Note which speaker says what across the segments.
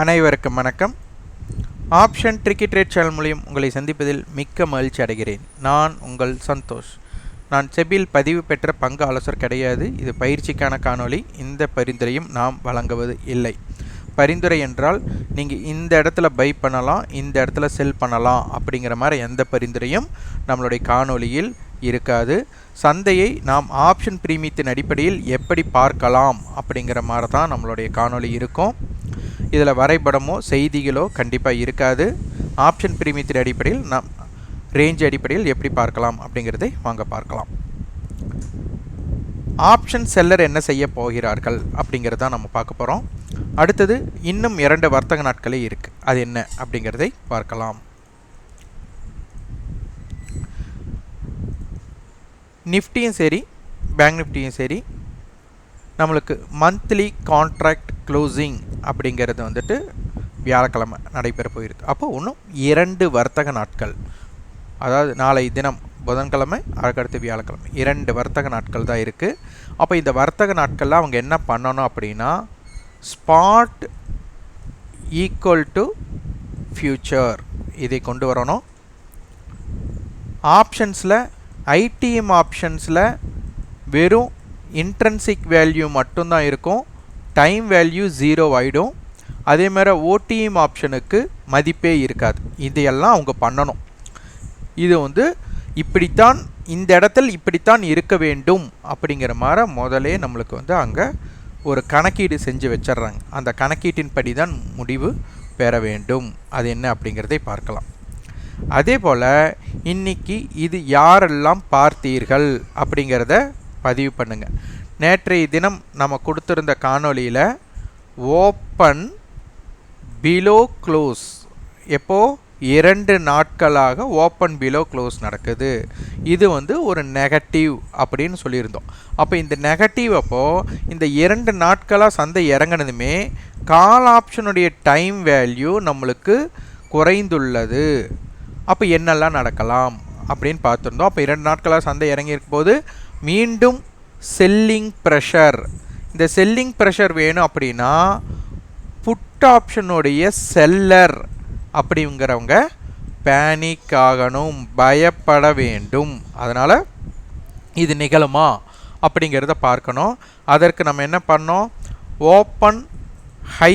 Speaker 1: அனைவருக்கும் வணக்கம். Option tricky trade channel மூலியம் உங்களை சந்திப்பதில் மிக்க மகிழ்ச்சி அடைகிறேன். நான் உங்கள் சந்தோஷ். நான் செபியில் பதிவு பெற்ற பங்கு ஆலோசர் கிடையாது. இது பயிற்சிக்கான காணொளி. இந்த பரிந்துரையும் நாம் வழங்குவது இல்லை. பரிந்துரை என்றால் நீங்கள் இந்த இடத்துல பை பண்ணலாம் இந்த இடத்துல செல் பண்ணலாம் அப்படிங்கிற மாதிரி எந்த பரிந்துரையும் நம்மளுடைய காணொளியில் இருக்காது. சந்தையை நாம் ஆப்ஷன் பிரீமியத்தின் அடிப்படையில் எப்படி பார்க்கலாம் அப்படிங்கிற மாதிரி தான் நம்மளுடைய காணொளி இருக்கும். இதில் வரைபடமோ செய்திகளோ கண்டிப்பாக இருக்காது. ஆப்ஷன் பிரிமியத்தின் அடிப்படையில் நாம் ரேஞ்ச் அடிப்படையில் எப்படி பார்க்கலாம் அப்படிங்கிறதை வாங்க பார்க்கலாம். ஆப்ஷன் செல்லர் என்ன செய்ய போகிறார்கள் அப்படிங்கிறத நம்ம பார்க்க போகிறோம். அடுத்தது இன்னும் இரண்டு வர்த்தக நாட்களே இருக்குது அது என்ன அப்படிங்கிறதை பார்க்கலாம். நிஃப்டியும் சரி பேங்க் நிஃப்டியும் சரி நம்மளுக்கு மந்த்லி கான்ட்ராக்ட் க்ளோசிங் அப்படிங்கிறது வந்துட்டு வியாழக்கிழமை நடைபெற போயிருக்கு அப்போ இன்னும் இரண்டு வர்த்தக நாட்கள். அதாவது நாளை தினம் புதன்கிழமை அதுக்கடுத்து வியாழக்கிழமை. இரண்டு வர்த்தக நாட்கள் தான் இருக்குது அப்போ இந்த வர்த்தக நாட்களில் அவங்க என்ன பண்ணணும் அப்படின்னா ஸ்பாட் ஈக்குவல் டு ஃப்யூச்சர் இதை கொண்டு வரணும். ஆப்ஷன்ஸில் ஐடிஎம் ஆப்ஷன்ஸில் வெறும் இன்ட்ரன்சிக் வேல்யூ மட்டும்தான் இருக்கும். டைம் வேல்யூ ஜீரோ ஆகிடும் அதே மாதிரி ஓடிஎம் ஆப்ஷனுக்கு மதிப்பே இருக்காது. இதையெல்லாம் அவங்க பண்ணணும். இது வந்து இப்படித்தான் இந்த இடத்தில் இப்படித்தான் இருக்க வேண்டும் அப்படிங்கிற மாதிரி முதலே நம்மளுக்கு வந்து அங்கே ஒரு கணக்கீடு செஞ்சு வச்சிட்றாங்க. அந்த கணக்கீட்டின் படி தான் முடிவு பெற வேண்டும். அது என்ன அப்படிங்கிறதை பார்க்கலாம். அதே போல் இன்னைக்கு இது யாரெல்லாம் பார்த்தீர்கள் அப்படிங்கிறத பதிவு பண்ணுங்கள் நேற்றைய தினம் நம்ம கொடுத்துருந்த காணொளியில் ஓப்பன் பிலோ க்ளோஸ் எப்போது இரண்டு நாட்களாக ஓப்பன் பிலோ க்ளோஸ் நடக்குது. இது வந்து ஒரு நெகட்டிவ் அப்படின்னு சொல்லியிருந்தோம். அப்போ இந்த நெகட்டிவ் அப்போது இந்த இரண்டு நாட்களாக சந்தை இறங்கினதுமே கால் ஆப்ஷனுடைய டைம் வேல்யூ நம்மளுக்கு குறைந்துள்ளது. அப்போ என்னெல்லாம் நடக்கலாம் அப்படின்னு பார்த்துருந்தோம். அப்போ இரண்டு நாட்களாக சந்தை இறங்கியிருக்கும் போது மீண்டும் செல்லிங் ப்ரெஷர் இந்த செல்லிங் ப்ரெஷர் வேணும் அப்படின்னா புட் ஆப்ஷனுடைய செல்லர் அப்படிங்கிறவங்க பேனிக் ஆகணும் பயப்பட வேண்டும். அதனால் இது நிகழுமா அப்படிங்கிறத பார்க்கணும். அதற்கு நம்ம என்ன பண்ணோம்? ஓப்பன் ஹை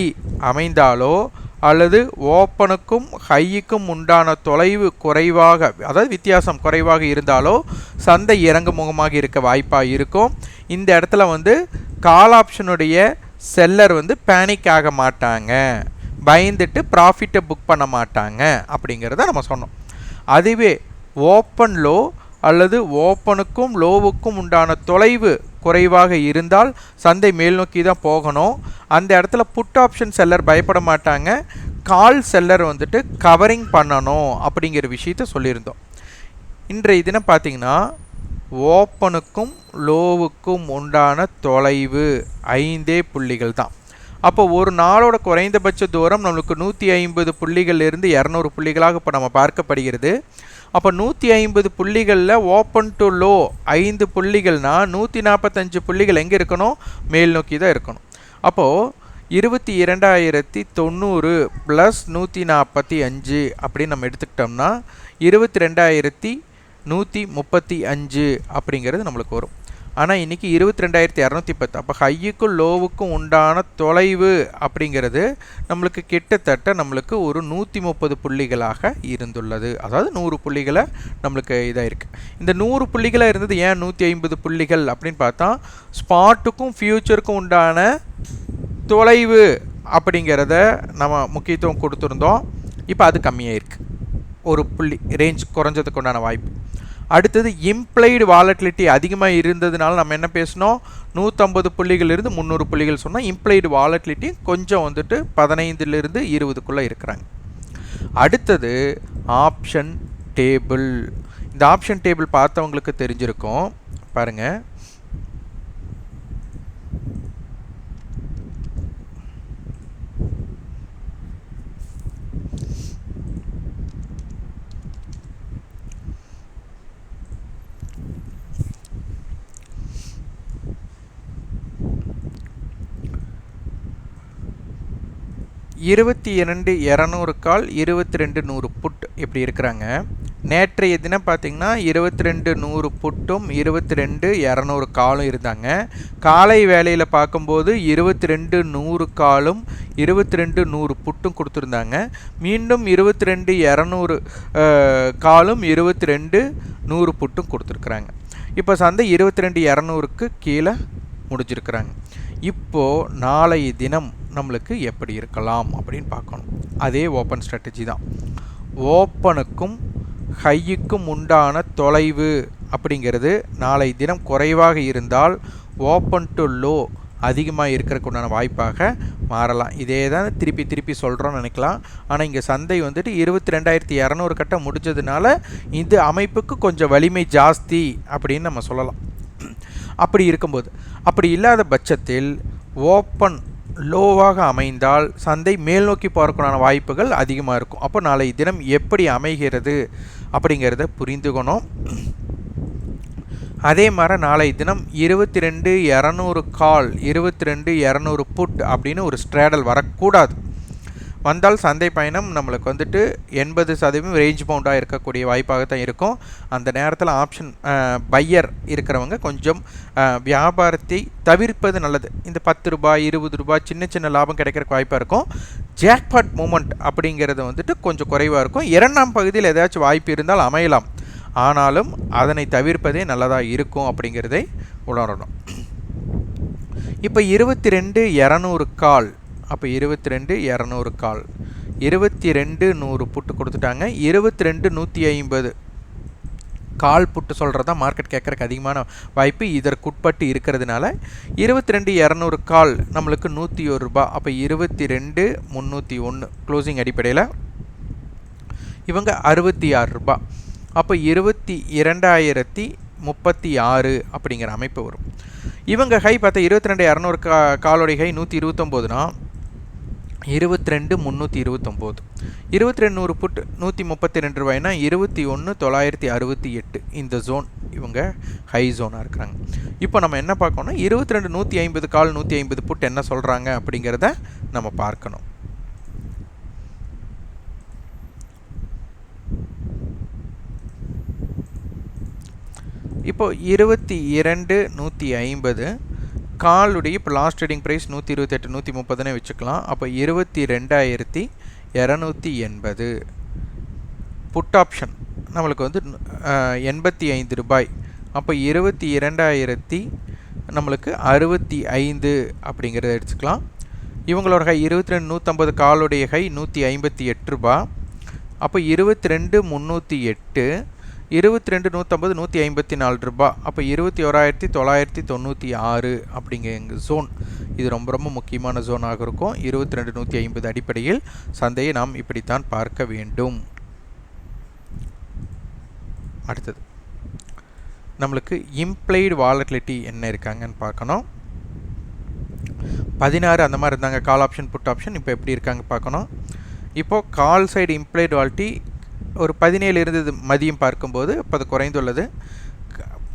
Speaker 1: அமைந்தாலோ அல்லது ஓப்பனுக்கும் ஹையுக்கும் உண்டான தொலைவு குறைவாக அதாவது வித்தியாசம் குறைவாக இருந்தாலோ சந்தை இறங்கு முகமாக இருக்க வாய்ப்பாக இருக்கும். இந்த இடத்துல வந்து கால் ஆப்ஷனுடைய செல்லர் வந்து பேனிக் ஆக மாட்டாங்க. பயந்துட்டு ப்ராஃபிட்டை புக் பண்ண மாட்டாங்க அப்படிங்கிறத நம்ம சொன்னோம். அதுவே ஓப்பன்லோ அல்லது ஓப்பனுக்கும் லோவுக்கும் உண்டான தொலைவு குறைவாக இருந்தால் சந்தை மேல் நோக்கி தான் போகணும். அந்த இடத்துல புட் ஆப்ஷன் செல்லர் பயப்பட மாட்டாங்க. கால் செல்லர் வந்துட்டு கவரிங் பண்ணணும் அப்படிங்கிற விஷயத்த சொல்லியிருந்தோம். இன்றைய தினம் பார்த்திங்கன்னா ஓப்பனுக்கும் லோவுக்கும் உண்டான தொலைவு ஐந்தே புள்ளிகள் தான். அப்போ ஒரு நாளோட குறைந்தபட்ச தூரம் நம்மளுக்கு நூற்றி ஐம்பது புள்ளிகள்லேருந்து இரநூறு புள்ளிகளாக இப்போ நம்ம பார்க்கப்படுகிறது. அப்போ நூற்றி ஐம்பது புள்ளிகளில் ஓப்பன் டு லோ ஐந்து புள்ளிகள்னால் நூற்றி நாற்பத்தஞ்சு புள்ளிகள் எங்கே இருக்கணும்? மேல் நோக்கி தான் இருக்கணும். அப்போது இருபத்தி இரண்டாயிரத்தி தொண்ணூறு ப்ளஸ் நூற்றி நாற்பத்தி அஞ்சு அப்படின்னு நம்ம எடுத்துக்கிட்டோம்னா இருபத்தி ரெண்டாயிரத்தி நூற்றி முப்பத்தி அஞ்சு அப்படிங்கிறது நம்மளுக்கு வரும். ஆனால் இன்றைக்கி இருபத்தி ரெண்டாயிரத்தி இரநூத்தி பத்து. அப்போ ஹையுக்கும் லோவுக்கும் உண்டான தொலைவு அப்படிங்கிறது நம்மளுக்கு கிட்டத்தட்ட நம்மளுக்கு ஒரு நூற்றி முப்பது புள்ளிகளாக இருந்துள்ளது. அதாவது நூறு புள்ளிகளை நம்மளுக்கு இதாக இருக்குது இந்த நூறு புள்ளிகளாக இருந்தது ஏன் நூற்றி ஐம்பது புள்ளிகள் அப்படின்னு பார்த்தா ஸ்பாட்டுக்கும் ஃப்யூச்சருக்கும் உண்டான தொலைவு அப்படிங்கிறத நம்ம முக்கியத்துவம் கொடுத்துருந்தோம். இப்போ அது கம்மியாக இருக்குது ஒரு புள்ளி ரேஞ்ச் குறைஞ்சதுக்கு உண்டான வாய்ப்பு. அடுத்தது இம்ப்ளைடு வாலட்டிலிட்டி அதிகமாக இருந்ததுனால நம்ம என்ன பேசினோம்? நூற்றம்பது புள்ளிகளிலிருந்து முந்நூறு புள்ளிகள் சொன்னால் இம்ப்ளைடு வாலட்டிலிட்டி கொஞ்சம் வந்துட்டு பதினைந்துலேருந்து இருபதுக்குள்ளே இருக்கிறாங்க. அடுத்தது ஆப்ஷன் டேபிள் இந்த ஆப்ஷன் டேபிள் பார்த்தவங்களுக்கு தெரிஞ்சிருக்கும். பாருங்கள் இருபத்தி இரண்டு இரநூறு கால் இருபத்தி ரெண்டு நூறு புட் இப்படி இருக்கிறாங்க? நேற்றைய தினம் பார்த்திங்கன்னா இருபத்தி ரெண்டு நூறு புட்டும் இருபத்தி ரெண்டு இரநூறு காலும் இருந்தாங்க. காலை வேலையில் பார்க்கும்போது இருபத்தி ரெண்டு நூறு காலும் இருபத்தி ரெண்டு நூறு புட்டும் கொடுத்துருந்தாங்க. மீண்டும் இருபத்தி ரெண்டு இரநூறு காலும் இருபத்தி ரெண்டு நூறு புட்டும் கொடுத்துருக்குறாங்க. இப்போ சந்தை இருபத்தி ரெண்டு இரநூறுக்கு கீழே முடிஞ்சிருக்கிறாங்க. இப்போது நாளைய தினம் நம்மளுக்கு எப்படி இருக்கலாம் அப்படின்னு பார்க்கணும். அதே ஓப்பன் ஸ்ட்ராட்டஜி தான். ஓப்பனுக்கும் ஹையுக்கும் உண்டான தொலைவு அப்படிங்கிறது நாளை தினம் குறைவாக இருந்தால் ஓப்பன் டு லோ அதிகமாக இருக்கிறதுக்கு உண்டான வாய்ப்பாக மாறலாம். இதே தான் திருப்பி திருப்பி சொல்கிறோன்னு நினைக்கலாம். ஆனால் இங்கே சந்தை வந்துட்டு இருபத்தி ரெண்டாயிரத்தி இரநூறு கட்டம் முடிஞ்சதுனால இந்த அமைப்புக்கு கொஞ்சம் வலிமை ஜாஸ்தி அப்படின்னு நம்ம சொல்லலாம். அப்படி இருக்கும்போது அப்படி இல்லாத பட்சத்தில் ஓப்பன் லோவாக அமைந்தால் சந்தை மேல் நோக்கி போகிறக்கான வாய்ப்புகள் அதிகமாக இருக்கும். அப்போ நாளை தினம் எப்படி அமைகிறது அப்படிங்கிறத புரிந்துக்கணும் அதே மாதிரி நாளை தினம் இருபத்தி ரெண்டு இரநூறு கால் இருபத்தி ரெண்டு இரநூறு புட் அப்படின்னு ஒரு ஸ்ட்ராடல் வரக்கூடாது. வந்தால் சந்தை பயணம் நம்மளுக்கு வந்துட்டு எண்பது சதவீதம் ரேஞ்ச் பவுண்டாக இருக்கக்கூடிய வாய்ப்பாக தான் இருக்கும். அந்த நேரத்தில் ஆப்ஷன் பையர் இருக்கிறவங்க கொஞ்சம் வியாபாரத்தை தவிர்ப்பது நல்லது. இந்த பத்து ரூபாய் இருபது ரூபாய் சின்ன சின்ன லாபம் கிடைக்கிறக்கு வாய்ப்பாக இருக்கும். ஜாக்பாட் மூமெண்ட் அப்படிங்கிறது வந்துட்டு கொஞ்சம் குறைவாக இருக்கும். இரண்டாம் பகுதியில் ஏதாச்சும் வாய்ப்பு இருந்தால் அமையலாம். ஆனாலும் அதனை தவிர்ப்பதே நல்லதாக இருக்கும் அப்படிங்கிறதை உணரணும். இப்போ இருபத்தி ரெண்டு இரநூறு கால் அப்போ இருபத்தி ரெண்டு இரநூறு கால். இருபத்தி ரெண்டு நூறு புட்டு கொடுத்துட்டாங்க. இருபத்தி ரெண்டு நூற்றி ஐம்பது கால் புட்டு சொல்கிறது தான் மார்க்கெட் கேட்குறக்கு அதிகமான வாய்ப்பு இதற்குட்பட்டு இருக்கிறதுனால இருபத்தி ரெண்டு இரநூறு கால் நம்மளுக்கு நூற்றி ஒரு ரூபா. அப்போ இருபத்தி ரெண்டு முந்நூற்றி ஒன்று க்ளோசிங் அடிப்படையில் இவங்க அறுபத்தி ஆறு ரூபா. அப்போ இருபத்தி இரண்டாயிரத்தி முப்பத்தி ஆறு அப்படிங்கிற அமைப்பு வரும். இவங்க ஹை பார்த்தா இருபத்தி ரெண்டு இரநூறு கா காலோடைய ஹை நூற்றி இருபத்தொம்போதுனா இருபத்தி ரெண்டு முந்நூற்றி இருபத்தொம்போது. இருபத்தி ரெண்டு நூறு புட் நூற்றி முப்பத்தி ரெண்டு ரூபாய்னா இருபத்தி ஒன்று தொள்ளாயிரத்தி அறுபத்தி எட்டு. இந்த ஜோன் இவங்க ஹை ஜோனாக இருக்கிறாங்க. இப்போ நம்ம என்ன பார்க்கணும்னா இருபத்தி ரெண்டு நூற்றி ஐம்பது கால் நூற்றி ஐம்பது புட் என்ன சொல்கிறாங்க அப்படிங்கிறத நம்ம பார்க்கணும். இப்போ இருபத்தி இரண்டு நூற்றி ஐம்பது காலுடைய இப்போ லாஸ்ட் ட்ரேடிங் ப்ரைஸ் நூற்றி இருபத்தெட்டு நூற்றி முப்பதுன்னு வச்சுக்கலாம். அப்போ இருபத்தி ரெண்டாயிரத்தி இரநூத்தி எண்பது புட் ஆப்ஷன் நம்மளுக்கு வந்து எண்பத்தி ஐந்து ரூபாய். அப்போ இருபத்தி இரண்டாயிரத்தி நம்மளுக்கு அறுபத்தி ஐந்து அப்படிங்கிறத எடுத்துக்கலாம். இவங்களோட ஹை இருபத்தி ரெண்டு நூற்றம்பது காலுடைய ஹை நூற்றி ஐம்பத்தி எட்டு ரூபா. அப்போ இருபத்தி ரெண்டு முந்நூற்றி எட்டு இருபத்தி ரெண்டு நூற்றம்பது நூற்றி ஐம்பத்தி நாலு ரூபா. அப்போ இருபத்தி ஓராயிரத்தி தொள்ளாயிரத்தி தொண்ணூற்றி ஆறு அப்படிங்கிற எங்கள் ஜோன் இது ரொம்ப ரொம்ப முக்கியமான ஜோனாக இருக்கும். இருபத்தி ரெண்டு நூற்றி ஐம்பது அடிப்படையில் சந்தையை நாம் இப்படித்தான் பார்க்க வேண்டும். அடுத்தது. நம்மளுக்கு இம்ப்ளைடு வாலட்டிலிட்டி என்ன இருக்காங்கன்னு பார்க்கணும். பதினாறு அந்த மாதிரி இருந்தாங்க. கால் ஆப்ஷன் புட் ஆப்ஷன் இப்போ எப்படி இருக்காங்க பார்க்கணும். இப்போது கால் சைடு இம்ப்ளைடு வாலிட்டி ஒரு பதினேழு இருந்தது மதியம் பார்க்கும்போது இப்போ அது குறைந்துள்ளது.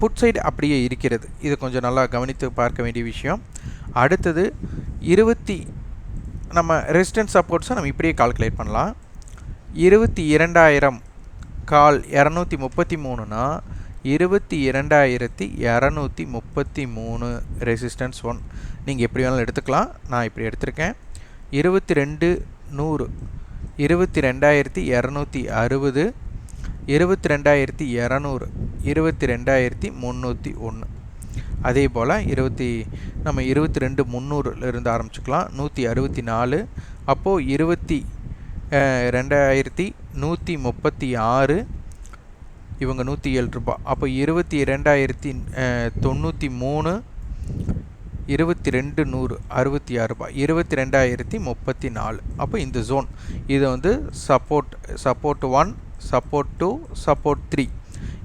Speaker 1: புட் சைடு அப்படியே இருக்கிறது. இது கொஞ்சம் நல்லா கவனித்து பார்க்க வேண்டிய விஷயம். அடுத்தது இருபத்தி நம்ம ரெசிஸ்டன்ஸ் சப்போர்ட்ஸை நம்ம இப்படியே கால்குலேட் பண்ணலாம். இருபத்தி இரண்டாயிரம் கால் இரநூத்தி முப்பத்தி மூணுனா இருபத்தி இரண்டாயிரத்தி இரநூத்தி முப்பத்தி மூணு ரெசிஸ்டன்ஸ் ஒன். நீங்கள் எப்படி வேணாலும் எடுத்துக்கலாம். நான் இப்படி எடுத்திருக்கேன். இருபத்தி ரெண்டு நூறு இருபத்தி ரெண்டாயிரத்தி இரநூத்தி அறுபது இருபத்தி ரெண்டாயிரத்தி இரநூறு இருபத்தி ரெண்டாயிரத்தி முந்நூற்றி ஒன்று. அதே போல் இருபத்தி நம்ம இருபத்தி ரெண்டு முந்நூறுலேருந்து ஆரம்பிச்சுக்கலாம். நூற்றி அறுபத்தி நாலு அப்போது இருபத்தி ரெண்டாயிரத்தி நூற்றி முப்பத்தி ஆறு இவங்க நூற்றி ஏழு ரூபா அப்போ இருபத்தி ரெண்டாயிரத்தி தொண்ணூற்றி மூணு இருபத்தி ரெண்டு நூறு அறுபத்தி ஆறு ரூபாய். இருபத்தி ரெண்டாயிரத்தி முப்பத்தி நாலு. அப்போ இந்த ஜோன் இது வந்து support support one support two support three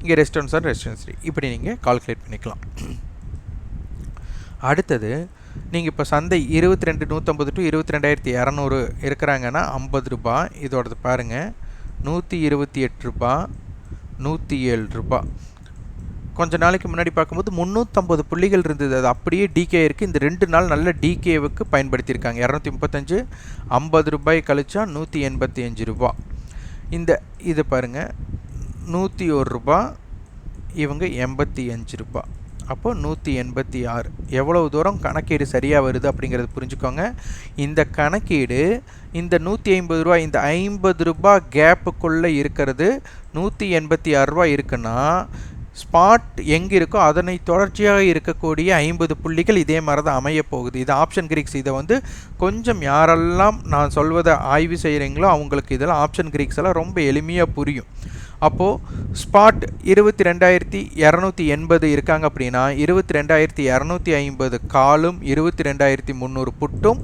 Speaker 1: இங்கே ரெஸ்டன்ஸ் அண்ட் ரெஸ்டன்ஸ் த்ரீ இப்படி நீங்கள் கால்குலேட் பண்ணிக்கலாம். அடுத்தது நீங்கள் இப்போ சந்தை இருபத்தி ரெண்டு நூற்றம்பது டு இருபத்தி ரெண்டாயிரத்தி இரநூறு இருக்கிறாங்கன்னா ஐம்பது ரூபா இதோடது பாருங்கள் நூற்றி இருபத்தி எட்டு ரூபா நூற்றி ஏழு ரூபா கொஞ்ச நாளைக்கு முன்னாடி பார்க்கும்போது முந்நூற்றம்பது புள்ளிகள் இருந்தது. அது அப்படியே டிகே இருக்குது இந்த ரெண்டு நாள் நல்ல டிகேவுக்கு பயன்படுத்தியிருக்காங்க. இரநூத்தி முப்பத்தஞ்சு ஐம்பது ரூபாய் கழிச்சா நூற்றி எண்பத்தி அஞ்சு ரூபா. இந்த இது பாருங்கள் நூற்றி ஒரு ரூபா இவங்க எண்பத்தி அஞ்சு ரூபா. அப்போ நூற்றி எண்பத்தி ஆறு எவ்வளவு தூரம் கணக்கீடு சரியாக வருது அப்படிங்கிறது புரிஞ்சுக்கோங்க. இந்த கணக்கீடு இந்த நூற்றி ஐம்பது ரூபா இந்த ஐம்பது ரூபா கேப்புக்குள்ளே இருக்கிறது. நூற்றி எண்பத்தி ஆறு ரூபா இருக்குன்னா ஸ்பாட் எங்கே இருக்கோ அதனை தொடர்ச்சியாக இருக்கக்கூடிய ஐம்பது புள்ளிகள் இதே மாதிரி தான் அமைய போகுது. இது ஆப்ஷன் கிரீக்ஸ் இதை வந்து கொஞ்சம் யாரெல்லாம் நான் சொல்வதை ஆய்வு செய்கிறீங்களோ அவங்களுக்கு இதெல்லாம் ஆப்ஷன் கிரீக்ஸ் எல்லாம் ரொம்ப எளிமையாக புரியும். அப்போது ஸ்பாட் இருபத்தி ரெண்டாயிரத்தி இரநூத்தி எண்பது இருக்காங்க அப்படின்னா இருபத்தி ரெண்டாயிரத்தி இரநூத்தி ஐம்பது காலும் இருபத்தி ரெண்டாயிரத்தி முந்நூறு புட்டும்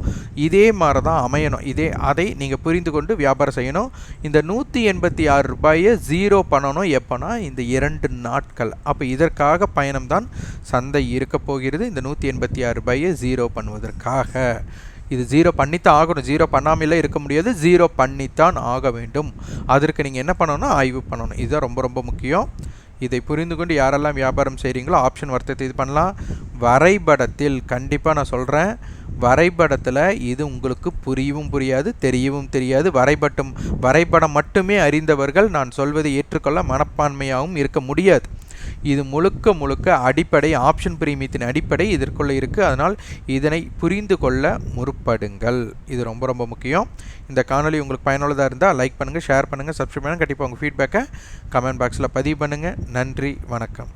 Speaker 1: இதே மாதிரி தான் அமையணும். இதே அதை நீங்கள் புரிந்து கொண்டு வியாபாரம் செய்யணும். இந்த நூற்றி எண்பத்தி ஆறு ரூபாயை ஜீரோ பண்ணணும். எப்போனா இந்த இரண்டு நாட்கள். அப்போ இதற்காக பயணம்தான் சந்தை இருக்க போகிறது. இந்த நூற்றி எண்பத்தி ஆறு ரூபாயை ஜீரோ பண்ணுவதற்காக. இது ஜீரோ பண்ணித்தான் ஆகணும். ஜீரோ பண்ணாமலே இருக்க முடியாது. ஜீரோ பண்ணித்தான் ஆக வேண்டும். அதற்கு நீங்கள் என்ன பண்ணணும்னா ஆய்வு பண்ணணும். இதுதான் ரொம்ப ரொம்ப முக்கியம். இதை புரிந்து கொண்டு யாரெல்லாம் வியாபாரம் செய்கிறீங்களோ ஆப்ஷன் வர்த்தகத்தை இது பண்ணலாம். வரைபடத்தில் கண்டிப்பாக நான் சொல்கிறேன் வரைபடத்தில் இது உங்களுக்கு புரியவும் புரியாது தெரியவும் தெரியாது. வரைபட்டம் வரைபடம் மட்டுமே அறிந்தவர்கள் நான் சொல்வதை ஏற்றுக்கொள்ள மனப்பான்மையாகவும் இருக்க முடியாது. இது முழுக்க முழுக்க அடிப்படை ஆப்ஷன் பிரீமியத்தின் அடிப்படை இதற்குள்ளே இருக்குது அதனால் இதனை புரிந்து கொள்ள முற்படுங்கள். இது ரொம்ப ரொம்ப முக்கியம். இந்த காணொலி உங்களுக்கு பயனுள்ளதாக இருந்தால் லைக் பண்ணுங்கள் ஷேர் பண்ணுங்கள் சப்ஸ்கிரைப் பண்ணுங்கள் கண்டிப்பாக உங்கள் ஃபீட்பேக்கை கமெண்ட் பாக்ஸில் பதிவு பண்ணுங்கள் நன்றி வணக்கம்.